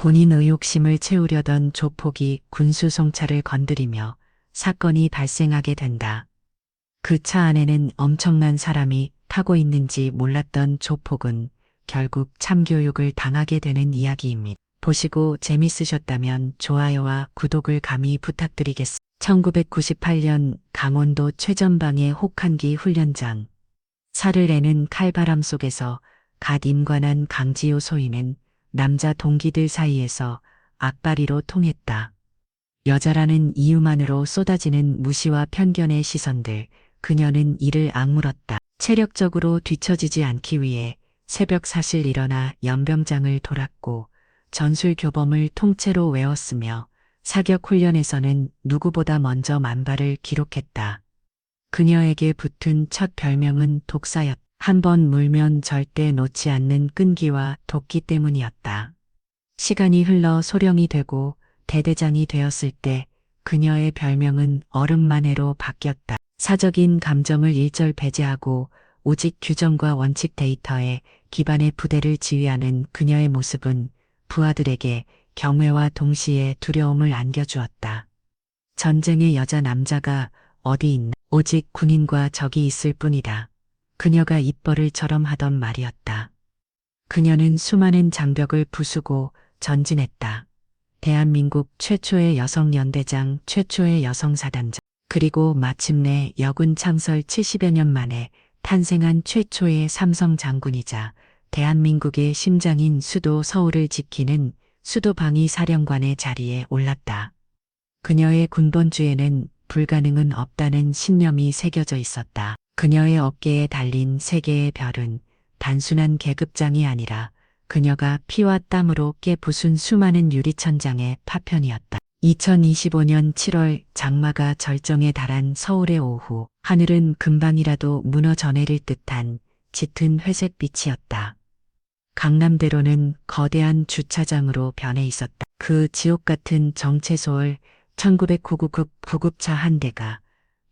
본인 의욕심을 채우려던 조폭이 군수송차를 건드리며 사건이 발생하게 된다. 그 차 안에는 엄청난 사람이 타고 있는지 몰랐던 조폭은 결국 참교육을 당하게 되는 이야기입니다. 보시고 재밌으셨다면 좋아요와 구독을 감히 부탁드리겠습니다. 1998년 강원도 최전방의 혹한기 훈련장. 살을 내는 칼바람 속에서 갓 임관한 강지호 소위는 남자 동기들 사이에서 악바리로 통했다. 여자라는 이유만으로 쏟아지는 무시와 편견의 시선들, 그녀는 이를 악물었다. 체력적으로 뒤처지지 않기 위해 새벽 사실 일어나 연병장을 돌았고 전술 교범을 통째로 외웠으며 사격 훈련에서는 누구보다 먼저 만발을 기록했다. 그녀에게 붙은 첫 별명은 독사였다. 한 번 물면 절대 놓지 않는 끈기와 도끼 때문이었다. 시간이 흘러 소령이 되고 대대장이 되었을 때 그녀의 별명은 얼음만해로 바뀌었다. 사적인 감정을 일절 배제하고 오직 규정과 원칙 데이터에 기반의 부대를 지휘하는 그녀의 모습은 부하들에게 경외와 동시에 두려움을 안겨주었다. 전쟁의 여자 남자가 어디 있나? 오직 군인과 적이 있을 뿐이다. 그녀가 입버릇처럼 하던 말이었다. 그녀는 수많은 장벽을 부수고 전진했다. 대한민국 최초의 여성 연대장, 최초의 여성 사단장, 그리고 마침내 여군 창설 70여 년 만에 탄생한 최초의 삼성 장군이자 대한민국의 심장인 수도 서울을 지키는 수도방위 사령관의 자리에 올랐다. 그녀의 군번주에는 불가능은 없다는 신념이 새겨져 있었다. 그녀의 어깨에 달린 세 개의 별은 단순한 계급장이 아니라 그녀가 피와 땀으로 깨부순 수많은 유리천장의 파편이었다. 2025년 7월 장마가 절정에 달한 서울의 오후, 하늘은 금방이라도 무너져 내릴 듯한 짙은 회색 빛이었다. 강남대로는 거대한 주차장으로 변해 있었다. 그 지옥 같은 정체소을 1999급 구급차 한 대가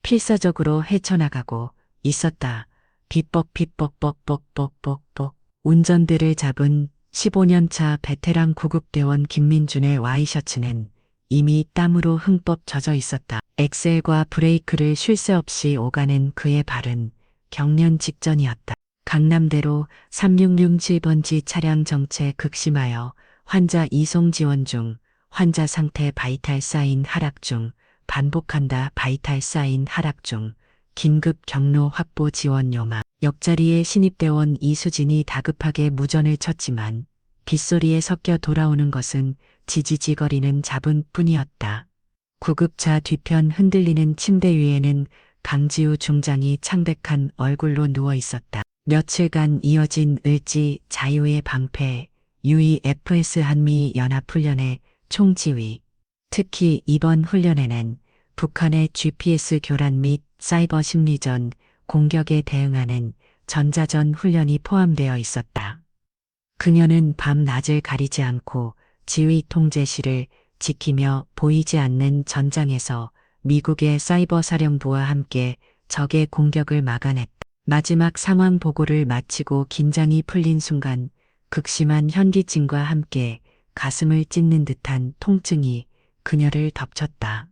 필사적으로 헤쳐나가고 있었다. 비뻑 비뻑 뻑뻑뻑뻑뻑 운전대를 잡은 15년차 베테랑 구급대원 김민준의 와이셔츠는 이미 땀으로 흠뻑 젖어 있었다. 엑셀과 브레이크를 쉴 새 없이 오가는 그의 발은 경련 직전이었다. 강남대로 3667번지 차량 정체 극심하여 환자 이송 지원 중, 환자 상태 바이탈 사인 하락 중, 반복한다 바이탈 사인 하락 중, 긴급 경로 확보 지원 요망. 옆자리에 신입대원 이수진이 다급하게 무전을 쳤지만 빗소리에 섞여 돌아오는 것은 지지지거리는 잡은 뿐이었다. 구급차 뒤편 흔들리는 침대 위에는 강지우 중장이 창백한 얼굴로 누워 있었다. 며칠간 이어진 을지 자유의 방패, UEFS 한미 연합훈련의 총지휘. 특히 이번 훈련에는 북한의 GPS 교란 및 사이버 심리전 공격에 대응하는 전자전 훈련이 포함되어 있었다. 그녀는 밤낮을 가리지 않고 지휘 통제실을 지키며 보이지 않는 전장에서 미국의 사이버 사령부와 함께 적의 공격을 막아냈다. 마지막 상황 보고를 마치고 긴장이 풀린 순간 극심한 현기증과 함께 가슴을 찢는 듯한 통증이 그녀를 덮쳤다.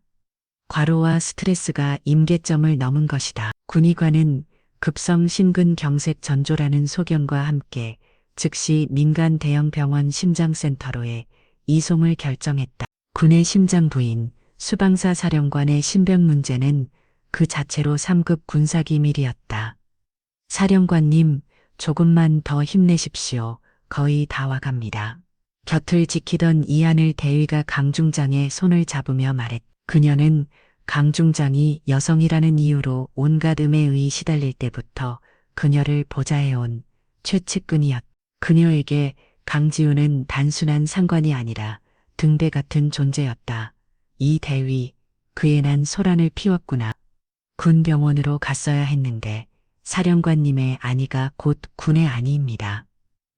과로와 스트레스가 임계점을 넘은 것이다. 군의관은 급성 심근경색 전조라는 소견과 함께 즉시 민간 대형 병원 심장센터로의 이송을 결정했다. 군의 심장 부인 수방사 사령관의 신병 문제는 그 자체로 3급 군사 기밀이었다. 사령관님, 조금만 더 힘내십시오. 거의 다 와갑니다. 곁을 지키던 이한을 대위가 강중장의 손을 잡으며 말했. 그녀는 강중장이 여성이라는 이유로 온갖 음해의 시달릴 때부터 그녀를 보좌해온 최측근이었. 그녀에게 강지우는 단순한 상관이 아니라 등대 같은 존재였다. 이 대위, 그의 난 소란을 피웠구나. 군병원으로 갔어야 했는데 사령관님의 아니가 곧 군의 아니입니다.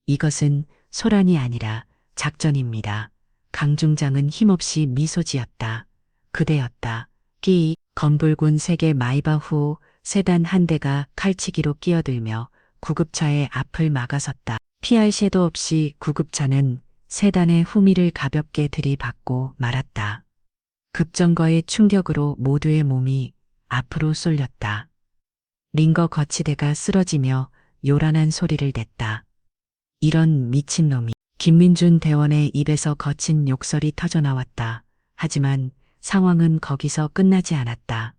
이것은 소란이 아니라 작전입니다. 강중장은 힘없이 미소 지었다. 그대였다. 끼 건불군 세계 마이바후 세단 한 대가 칼치기로 끼어들며 구급차의 앞을 막아섰다. 피할 새도 없이 구급차는 세단의 후미를 가볍게 들이받고 말았다. 급정거의 충격으로 모두의 몸이 앞으로 쏠렸다. 링거 거치대가 쓰러지며 요란한 소리를 냈다. 이런 미친놈이 김민준 대원의 입에서 거친 욕설이 터져나왔다. 하지만 상황은 거기서 끝나지 않았다.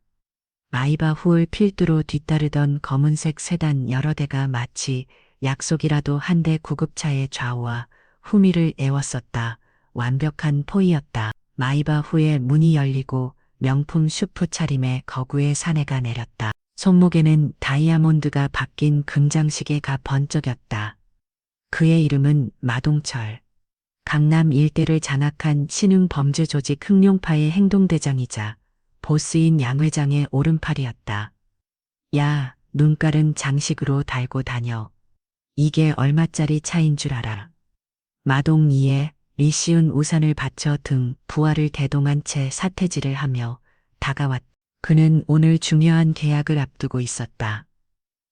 마이바 후을 필두로 뒤따르던 검은색 세단 여러 대가 마치 약속이라도 한 대 구급차의 좌우와 후미를 애웠었다. 완벽한 포위였다. 마이바 후에 문이 열리고 명품 슈프 차림의 거구의 사내가 내렸다. 손목에는 다이아몬드가 박힌 금장시계가 번쩍였다. 그의 이름은 마동철. 강남 일대를 장악한 신흥 범죄 조직 흑룡파의 행동대장이자 보스인 양 회장의 오른팔이었다. 야, 눈깔은 장식으로 달고 다녀. 이게 얼마짜리 차인 줄 알아. 마동 이에 리시운 우산을 받쳐 등 부하를 대동한 채 사태질을 하며 다가왔. 그는 오늘 중요한 계약을 앞두고 있었다.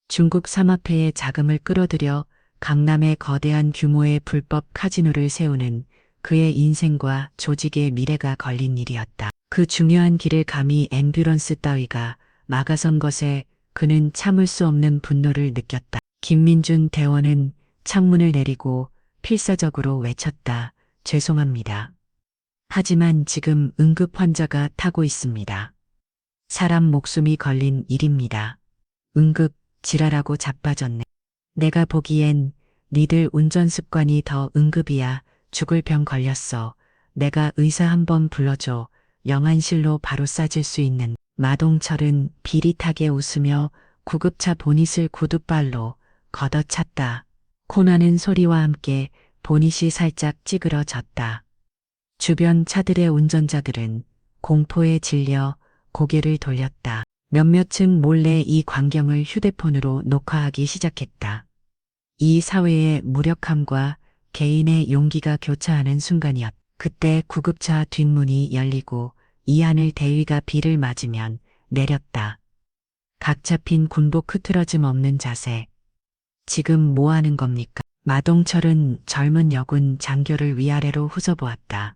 중국 삼합회의 자금을 끌어들여 강남에 거대한 규모의 불법 카지노를 세우는 그의 인생과 조직의 미래가 걸린 일이었다. 그 중요한 길을 감히 앰뷸런스 따위가 막아선 것에 그는 참을 수 없는 분노를 느꼈다. 김민준 대원은 창문을 내리고 필사적으로 외쳤다. 죄송합니다. 하지만 지금 응급 환자가 타고 있습니다. 사람 목숨이 걸린 일입니다. 응급 지랄하고 자빠졌네. 내가 보기엔 니들 운전 습관이 더 응급이야. 죽을 병 걸렸어. 내가 의사 한번 불러줘. 영안실로 바로 싸질 수 있는 마동철은 비릿하게 웃으며 구급차 보닛을 구두발로 걷어찼다. 코나는 소리와 함께 보닛이 살짝 찌그러졌다. 주변 차들의 운전자들은 공포에 질려 고개를 돌렸다. 몇몇은 몰래 이 광경을 휴대폰으로 녹화하기 시작했다. 이 사회의 무력함과 개인의 용기가 교차하는 순간이었. 그때 구급차 뒷문이 열리고 이 안을 대위가 비를 맞으면 내렸다. 각 잡힌 군복 흐트러짐 없는 자세. 지금 뭐 하는 겁니까? 마동철은 젊은 여군 장교를 위아래로 후져보았다.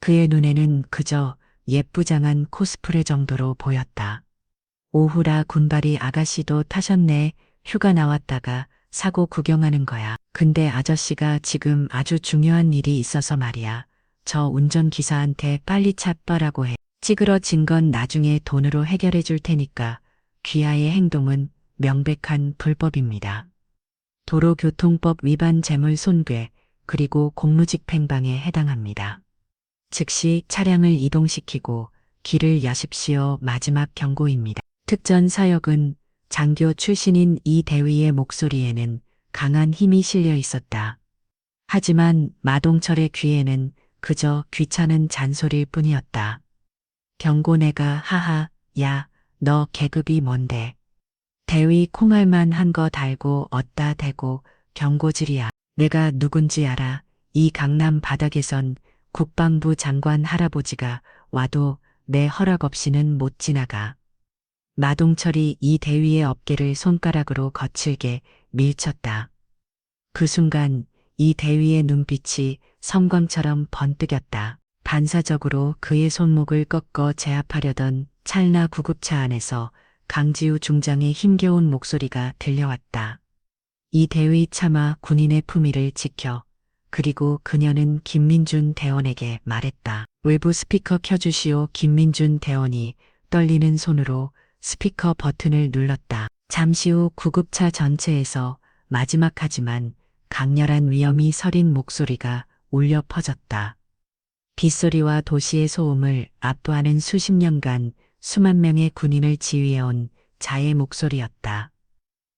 그의 눈에는 그저 예쁘장한 코스프레 정도로 보였다. 오후라 군발이 아가씨도 타셨네. 휴가 나왔다가 사고 구경하는 거야. 근데 아저씨가 지금 아주 중요한 일이 있어서 말이야. 저 운전기사한테 빨리 차 빠라고 해. 찌그러진 건 나중에 돈으로 해결해 줄 테니까 귀하의 행동은 명백한 불법입니다. 도로교통법 위반 재물 손괴 그리고 공무직 팽방에 해당합니다. 즉시 차량을 이동시키고 길을 여십시오 마지막 경고입니다. 특전 사역은 장교 출신인 이 대위의 목소리에는 강한 힘이 실려 있었다. 하지만 마동철의 귀에는 그저 귀찮은 잔소리일 뿐이었다. 경고내가 하하, 야, 너 계급이 뭔데? 대위 콩알만 한 거 달고 얻다 대고 경고질이야. 내가 누군지 알아. 이 강남 바닥에선 국방부 장관 할아버지가 와도 내 허락 없이는 못 지나가. 마동철이 이 대위의 어깨를 손가락으로 거칠게 밀쳤다. 그 순간 이 대위의 눈빛이 성광처럼 번뜩였다. 반사적으로 그의 손목을 꺾어 제압하려던 찰나 구급차 안에서 강지우 중장의 힘겨운 목소리가 들려왔다. 이 대위 차마 군인의 품위를 지켜 그리고 그녀는 김민준 대원에게 말했다. 외부 스피커 켜주시오. 김민준 대원이 떨리는 손으로 스피커 버튼을 눌렀다. 잠시 후 구급차 전체에서 마지막 하지만 강렬한 위험이 서린 목소리가 울려 퍼졌다. 빗소리와 도시의 소음을 압도하는 수십 년간 수만 명의 군인을 지휘해온 자의 목소리였다.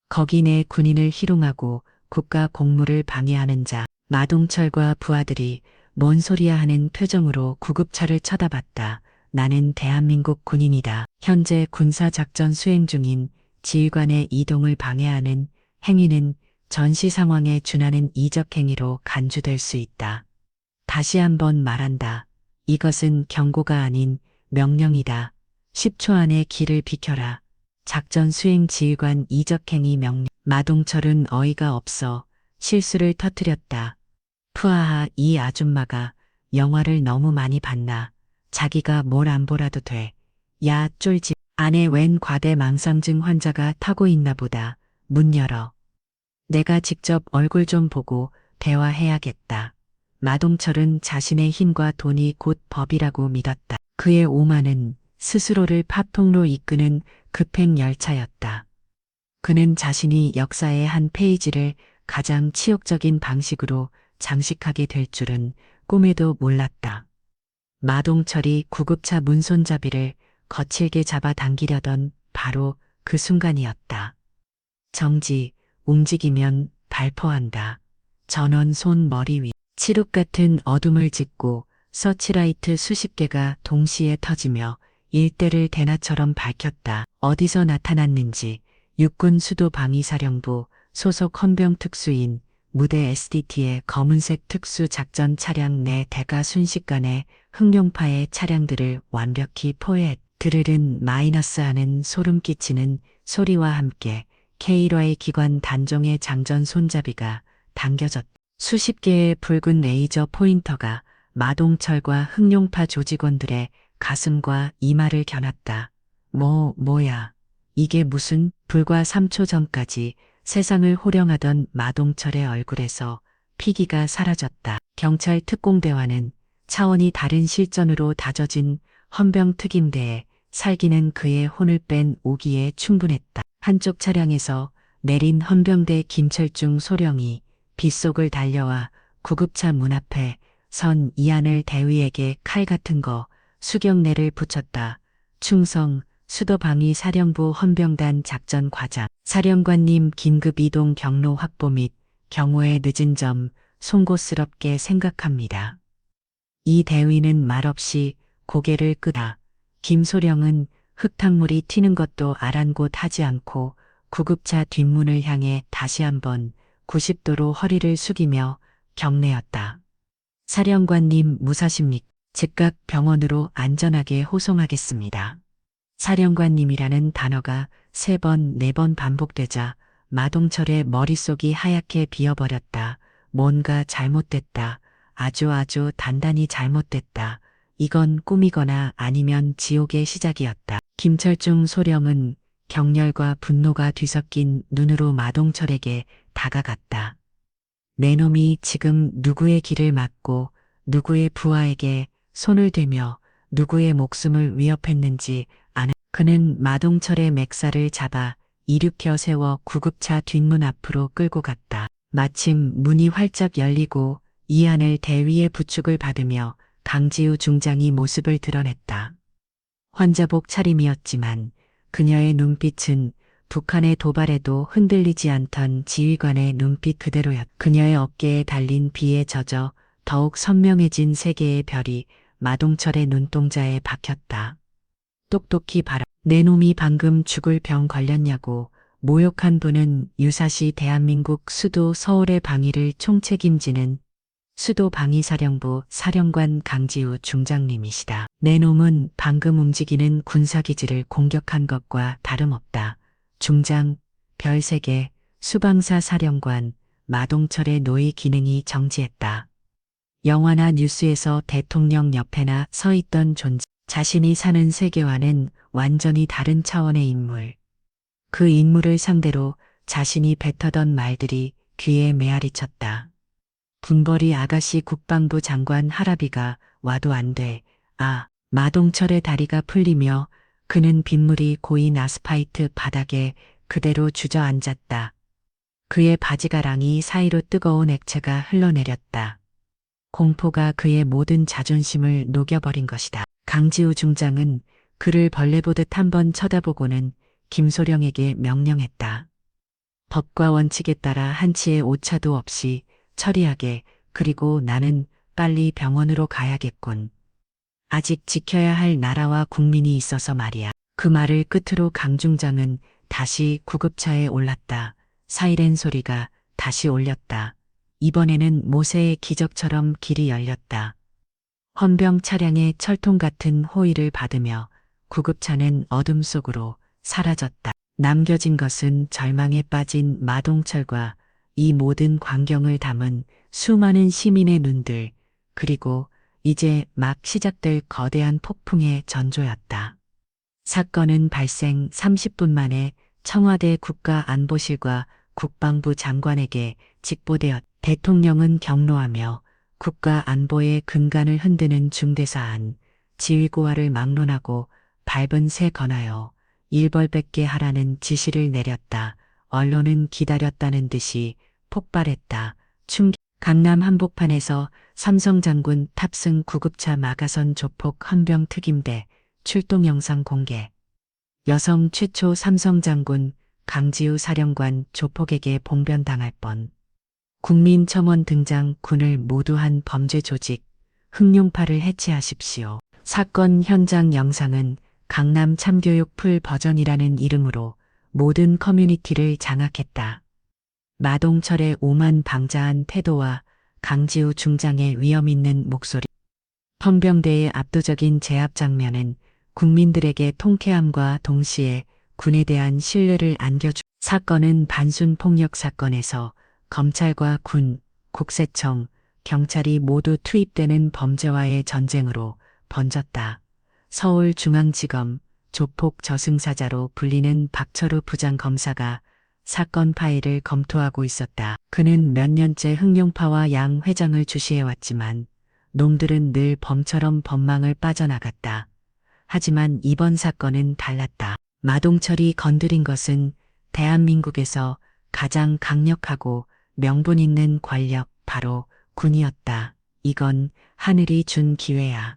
거기 내 군인을 희롱하고 국가 공무를 방해하는 자, 마동철과 부하들이 뭔 소리야 하는 표정으로 구급차를 쳐다봤다. 나는 대한민국 군인이다. 현재 군사작전 수행 중인 지휘관의 이동을 방해하는 행위는 전시 상황에 준하는 이적 행위로 간주될 수 있다. 다시 한번 말한다. 이것은 경고가 아닌 명령이다. 10초 안에 길을 비켜라. 작전 수행 지휘관 이적 행위 명령. 마동철은 어이가 없어 실수를 터뜨렸다. 푸아하 이 아줌마가 영화를 너무 많이 봤나. 자기가 뭘 안 보라도 돼. 야 쫄지. 안에 웬 과대 망상증 환자가 타고 있나 보다. 문 열어. 내가 직접 얼굴 좀 보고 대화해야겠다. 마동철은 자신의 힘과 돈이 곧 법이라고 믿었다. 그의 오만은 스스로를 파통로 이끄는 급행 열차였다. 그는 자신이 역사의 한 페이지를 가장 치욕적인 방식으로 장식하게 될 줄은 꿈에도 몰랐다. 마동철이 구급차 문손잡이를 거칠게 잡아 당기려던 바로 그 순간이었다. 정지, 움직이면 발포한다. 전원 손 머리 위, 칠흑 같은 어둠을 짓고 서치라이트 수십 개가 동시에 터지며 일대를 대나처럼 밝혔다. 어디서 나타났는지 육군 수도 방위사령부 소속 헌병 특수인 무대 SDT의 검은색 특수 작전 차량 내 대가 순식간에 흑룡파의 차량들을 완벽히 포획. 드르른 마이너스하는 소름 끼치는 소리와 함께 K1화의 기관 단종의 장전 손잡이가 당겨졌다. 수십 개의 붉은 레이저 포인터가 마동철과 흑룡파 조직원들의 가슴과 이마를 겨눴다. 뭐, 뭐야. 이게 무슨 불과 3초 전까지 세상을 호령하던 마동철의 얼굴에서 피기가 사라졌다. 경찰 특공대와는 차원이 다른 실전으로 다져진 헌병 특임대에 살기는 그의 혼을 뺀 오기에 충분했다. 한쪽 차량에서 내린 헌병대 김철중 소령이 빗속을 달려와 구급차 문 앞에 선 이안을 대위에게 칼 같은 거 수경내를 붙였다. 충성 수도방위 사령부 헌병단 작전 과장 사령관님 긴급 이동 경로 확보 및 경호의 늦은 점 송곳스럽게 생각합니다. 이 대위는 말없이 고개를 끄다. 김소령은 흙탕물이 튀는 것도 아랑곳 하지 않고 구급차 뒷문을 향해 다시 한번 90도로 허리를 숙이며 경례였다. 사령관님 무사십니까? 즉각 병원으로 안전하게 호송하겠습니다. 사령관님이라는 단어가 세 번, 네 번 반복되자 마동철의 머릿속이 하얗게 비어버렸다. 뭔가 잘못됐다. 아주 아주 단단히 잘못됐다. 이건 꿈이거나 아니면 지옥의 시작이었다. 김철중 소령은 격렬과 분노가 뒤섞인 눈으로 마동철에게 다가갔다. 내 놈이 지금 누구의 길을 막고 누구의 부하에게 손을 대며 누구의 목숨을 위협했는지 그는 마동철의 맥살을 잡아 일으켜 세워 구급차 뒷문 앞으로 끌고 갔다. 마침 문이 활짝 열리고 이 안을 대위의 부축을 받으며 강지우 중장이 모습을 드러냈다. 환자복 차림이었지만 그녀의 눈빛은 북한의 도발에도 흔들리지 않던 지휘관의 눈빛 그대로였. 그녀의 어깨에 달린 비에 젖어 더욱 선명해진 세 개의 별이 마동철의 눈동자에 박혔다. 똑똑히 봐라. 내 놈이 방금 죽을 병 걸렸냐고 모욕한 분은 유사시 대한민국 수도 서울의 방위를 총책임지는 수도 방위사령부 사령관 강지우 중장님이시다. 내 놈은 방금 움직이는 군사기지를 공격한 것과 다름없다. 중장, 별세계, 수방사 사령관, 마동철의 노예 기능이 정지했다. 영화나 뉴스에서 대통령 옆에나 서 있던 존재, 자신이 사는 세계와는 완전히 다른 차원의 인물. 그 인물을 상대로 자신이 뱉어던 말들이 귀에 메아리 쳤다. 분벌이 아가씨 국방부 장관 하라비가 와도 안 돼. 아, 마동철의 다리가 풀리며 그는 빗물이 고인 아스파이트 바닥에 그대로 주저앉았다. 그의 바지가랑이 사이로 뜨거운 액체가 흘러내렸다. 공포가 그의 모든 자존심을 녹여버린 것이다. 강지우 중장은 그를 벌레 보듯 한번 쳐다보고는 김소령에게 명령했다. 법과 원칙에 따라 한치의 오차도 없이 처리하게 그리고 나는 빨리 병원으로 가야겠군. 아직 지켜야 할 나라와 국민이 있어서 말이야. 그 말을 끝으로 강중장은 다시 구급차에 올랐다. 사이렌 소리가 다시 올렸다. 이번에는 모세의 기적처럼 길이 열렸다. 헌병 차량의 철통 같은 호의를 받으며 구급차는 어둠 속으로 사라졌다. 남겨진 것은 절망에 빠진 마동철과 이 모든 광경을 담은 수많은 시민의 눈들, 그리고 이제 막 시작될 거대한 폭풍의 전조였다. 사건은 발생 30분 만에 청와대 국가안보실과 국방부 장관에게 직보되었 대통령은 경로하며 국가 안보의 근간을 흔드는 중대사안, 지휘고하를 막론하고 밟은 새 건하여 일벌백계 하라는 지시를 내렸다. 언론은 기다렸다는 듯이 폭발했다. 충 강남 한복판에서 삼성 장군 탑승 구급차 마가선 조폭 헌병 특임대 출동 영상 공개. 여성 최초 삼성 장군 강지우 사령관 조폭에게 봉변당할 뻔. 국민청원 등장 군을 모두 한 범죄 조직 흑룡파를 해체하십시오. 사건 현장 영상은 강남 참교육 풀 버전이라는 이름으로 모든 커뮤니티를 장악했다. 마동철의 오만 방자한 태도와 강지우 중장의 위험 있는 목소리. 헌병대의 압도적인 제압 장면은 국민들에게 통쾌함과 동시에 군에 대한 신뢰를 안겨주 사건은 단순 폭력 사건에서 검찰과 군, 국세청, 경찰이 모두 투입되는 범죄와의 전쟁으로 번졌다. 서울중앙지검 조폭 저승사자로 불리는 박철우 부장검사가 사건 파일을 검토하고 있었다. 그는 몇 년째 흑룡파와 양 회장을 주시해왔지만 놈들은 늘 범처럼 법망을 빠져나갔다. 하지만 이번 사건은 달랐다. 마동철이 건드린 것은 대한민국에서 가장 강력하고 명분 있는 권력, 바로 군이었다. 이건 하늘이 준 기회야.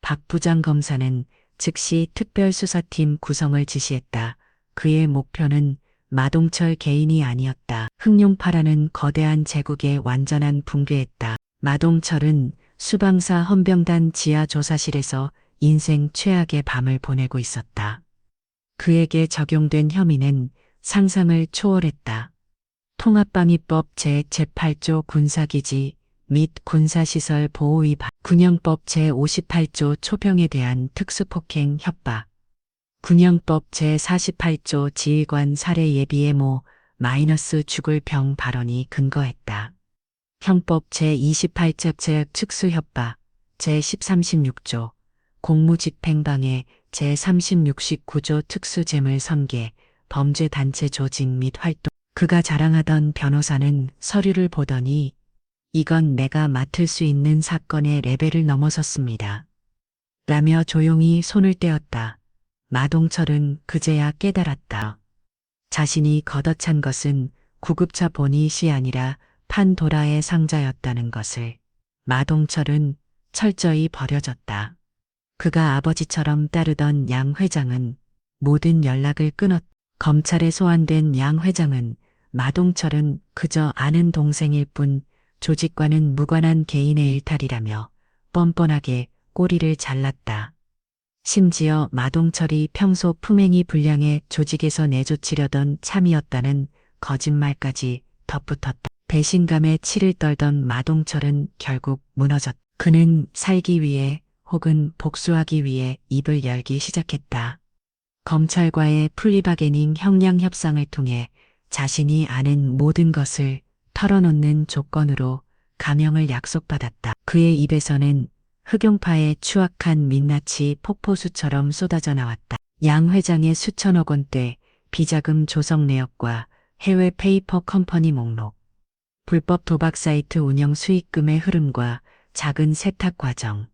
박 부장 검사는 즉시 특별수사팀 구성을 지시했다. 그의 목표는 마동철 개인이 아니었다. 흑룡파라는 거대한 제국의 완전한 붕괴했다. 마동철은 수방사 헌병단 지하 조사실에서 인생 최악의 밤을 보내고 있었다. 그에게 적용된 혐의는 상상을 초월했다. 통합방위법 제78조 군사기지 및 군사시설 보호 위반, 군영법 제58조 초병에 대한 특수폭행 협박, 군영법 제48조 지휘관 살해 예비의 모 마이너스 죽을 병 발언이 근거했다. 형법 제28제 특수 협박, 제1036조, 공무집행방해 제36, 9조 특수재물 선계, 범죄단체 조직 및 활동. 그가 자랑하던 변호사는 서류를 보더니 이건 내가 맡을 수 있는 사건의 레벨을 넘어섰습니다. 라며 조용히 손을 떼었다. 마동철은 그제야 깨달았다. 자신이 걷어찬 것은 구급차 보닛이 아니라 판도라의 상자였다는 것을. 마동철은 철저히 버려졌다. 그가 아버지처럼 따르던 양 회장은 모든 연락을 끊었. 검찰에 소환된 양 회장은 마동철은 그저 아는 동생일 뿐 조직과는 무관한 개인의 일탈이라며 뻔뻔하게 꼬리를 잘랐다. 심지어 마동철이 평소 품행이 불량해 조직에서 내조치려던 참이었다는 거짓말까지 덧붙었다. 배신감에 치를 떨던 마동철은 결국 무너졌다. 그는 살기 위해 혹은 복수하기 위해 입을 열기 시작했다. 검찰과의 플리바게닝 형량 협상을 통해 자신이 아는 모든 것을 털어놓는 조건으로 감형을 약속받았다. 그의 입에서는 흑용파의 추악한 민낯이 폭포수처럼 쏟아져 나왔다. 양 회장의 수천억 원대 비자금 조성 내역과 해외 페이퍼 컴퍼니 목록, 불법 도박 사이트 운영 수익금의 흐름과 작은 세탁 과정,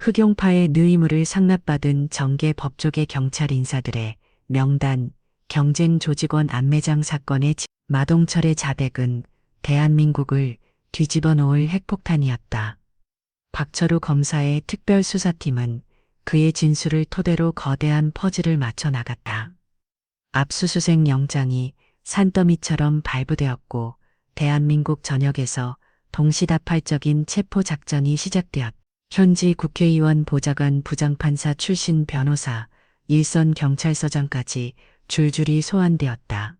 흑용파의 누이물을 상납받은 정계 법조계 경찰 인사들의 명단, 경쟁 조직원 안매장 사건의 지- 마동철의 자백은 대한민국을 뒤집어 놓을 핵폭탄이었다. 박철우 검사의 특별수사팀은 그의 진술을 토대로 거대한 퍼즐을 맞춰 나갔다. 압수수색 영장이 산더미처럼 발부되었고 대한민국 전역에서 동시다발적인 체포작전이 시작되었다. 현지 국회의원 보좌관 부장판사 출신 변호사, 일선 경찰서장까지 줄줄이 소환되었다.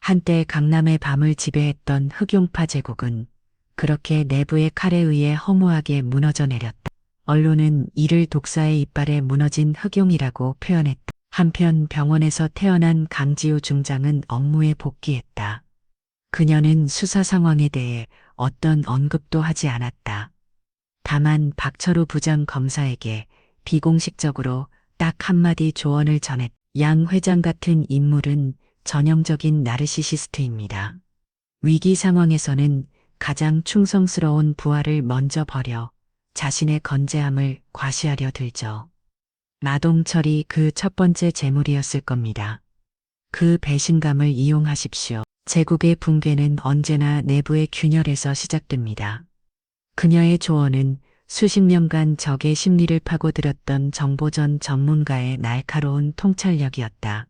한때 강남의 밤을 지배했던 흑용파 제국은 그렇게 내부의 칼에 의해 허무하게 무너져 내렸다. 언론은 이를 독사의 이빨에 무너진 흑용이라고 표현했다. 한편 병원에서 태어난 강지우 중장은 업무에 복귀했다. 그녀는 수사 상황에 대해 어떤 언급도 하지 않았다. 다만 박철우 부장 검사에게 비공식적으로 딱 한마디 조언을 전했. 양 회장 같은 인물은 전형적인 나르시시스트입니다. 위기 상황에서는 가장 충성스러운 부하를 먼저 버려 자신의 건재함을 과시하려 들죠. 마동철이 그 첫 번째 재물이었을 겁니다. 그 배신감을 이용하십시오. 제국의 붕괴는 언제나 내부의 균열에서 시작됩니다. 그녀의 조언은 수십 년간 적의 심리를 파고들었던 정보전 전문가의 날카로운 통찰력이었다.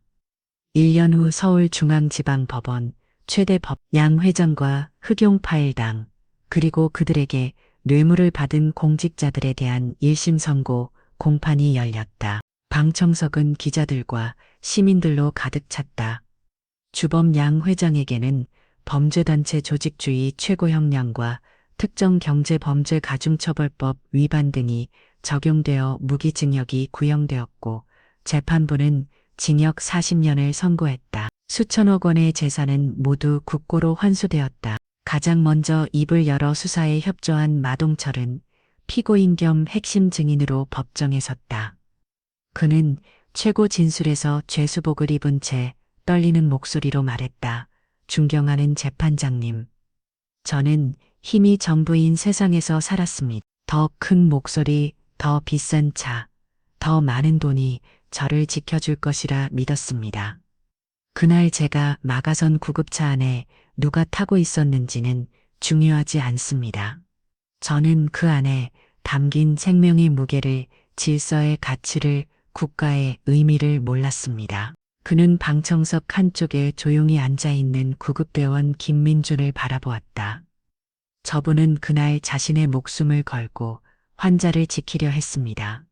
1년 후 서울중앙지방법원 최대 법 양 회장과 흑용 파일당 그리고 그들에게 뇌물을 받은 공직자들에 대한 1심 선고 공판이 열렸다. 방청석은 기자들과 시민들로 가득 찼다. 주범 양 회장에게는 범죄단체 조직주의 최고형량과 특정 경제범죄 가중처벌법 위반 등이 적용되어 무기징역이 구형되었고 재판부는 징역 40년을 선고했다. 수천억 원의 재산은 모두 국고로 환수되었다. 가장 먼저 입을 열어 수사에 협조한 마동철은 피고인 겸 핵심 증인으로 법정에 섰다. 그는 최고 진술에서 죄수복을 입은 채 떨리는 목소리로 말했다. 존경하는 재판장님. 저는 힘이 전부인 세상에서 살았습니다. 더 큰 목소리, 더 비싼 차, 더 많은 돈이 저를 지켜줄 것이라 믿었습니다. 그날 제가 마가선 구급차 안에 누가 타고 있었는지는 중요하지 않습니다. 저는 그 안에 담긴 생명의 무게를, 질서의 가치를, 국가의 의미를 몰랐습니다. 그는 방청석 한쪽에 조용히 앉아 있는 구급대원 김민준을 바라보았다. 저분은 그날 자신의 목숨을 걸고 환자를 지키려 했습니다.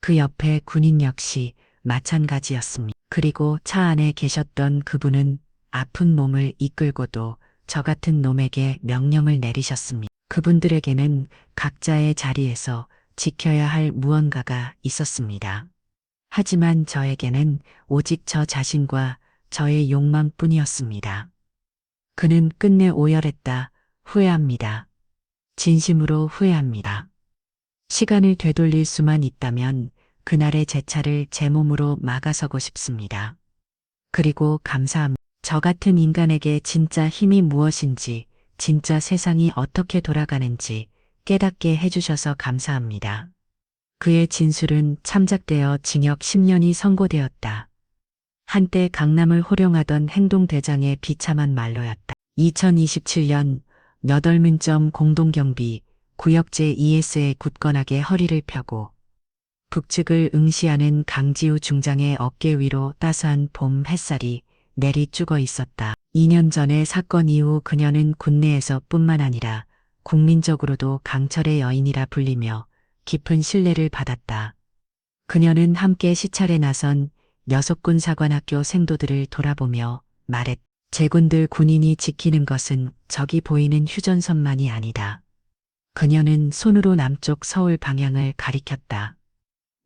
그 옆에 군인 역시 마찬가지였습니다. 그리고 차 안에 계셨던 그분은 아픈 몸을 이끌고도 저 같은 놈에게 명령을 내리셨습니다. 그분들에게는 각자의 자리에서 지켜야 할 무언가가 있었습니다. 하지만 저에게는 오직 저 자신과 저의 욕망뿐이었습니다. 그는 끝내 오열했다. 후회합니다. 진심으로 후회합니다. 시간을 되돌릴 수만 있다면 그날의 제 차를 제 몸으로 막아서고 싶습니다. 그리고 감사합니다. 저 같은 인간에게 진짜 힘이 무엇인지, 진짜 세상이 어떻게 돌아가는지 깨닫게 해주셔서 감사합니다. 그의 진술은 참작되어 징역 10년이 선고되었다. 한때 강남을 호령하던 행동대장의 비참한 말로였다. 2027년 몇월민점 공동경비 구역제 ES에 굳건하게 허리를 펴고 북측을 응시하는 강지우 중장의 어깨 위로 따스한 봄 햇살이 내리 죽어 있었다. 2년 전의 사건 이후 그녀는 국내에서 뿐만 아니라 국민적으로도 강철의 여인이라 불리며 깊은 신뢰를 받았다. 그녀는 함께 시찰에 나선 여섯군 사관학교 생도들을 돌아보며 말했. 제군들 군인이 지키는 것은 저기 보이는 휴전선만이 아니다. 그녀는 손으로 남쪽 서울 방향을 가리켰다.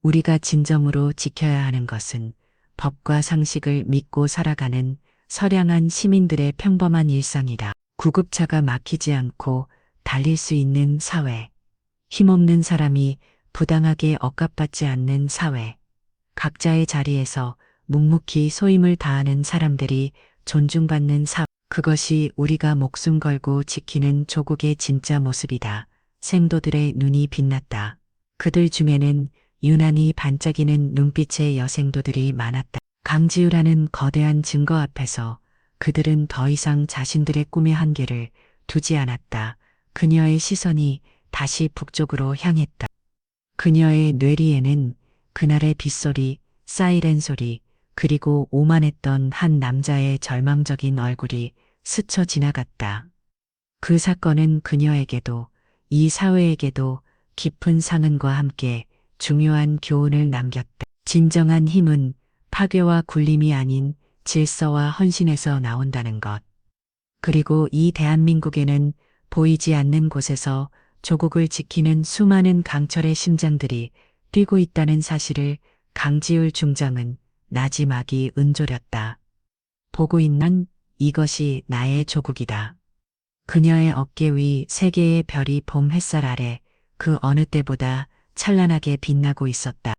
우리가 진정으로 지켜야 하는 것은 법과 상식을 믿고 살아가는 서량한 시민들의 평범한 일상이다. 구급차가 막히지 않고 달릴 수 있는 사회. 힘없는 사람이 부당하게 억압받지 않는 사회. 각자의 자리에서 묵묵히 소임을 다하는 사람들이 존중받는 사. 그것이 우리가 목숨 걸고 지키는 조국의 진짜 모습이다. 생도들의 눈이 빛났다. 그들 중에는 유난히 반짝이는 눈빛의 여생도들이 많았다. 강지우라는 거대한 증거 앞에서 그들은 더 이상 자신들의 꿈의 한계를 두지 않았다. 그녀의 시선이 다시 북쪽으로 향했다. 그녀의 뇌리에는 그날의 빗소리, 사이렌 소리, 그리고 오만했던 한 남자의 절망적인 얼굴이 스쳐 지나갔다. 그 사건은 그녀에게도 이 사회에게도 깊은 상흔과 함께 중요한 교훈을 남겼다. 진정한 힘은 파괴와 굴림이 아닌 질서와 헌신에서 나온다는 것. 그리고 이 대한민국에는 보이지 않는 곳에서 조국을 지키는 수많은 강철의 심장들이 뛰고 있다는 사실을 강지울 중장은 나지막이 은조렸다. 보고 있는 이것이 나의 조국이다. 그녀의 어깨 위 세 개의 별이 봄 햇살 아래 그 어느 때보다 찬란하게 빛나고 있었다.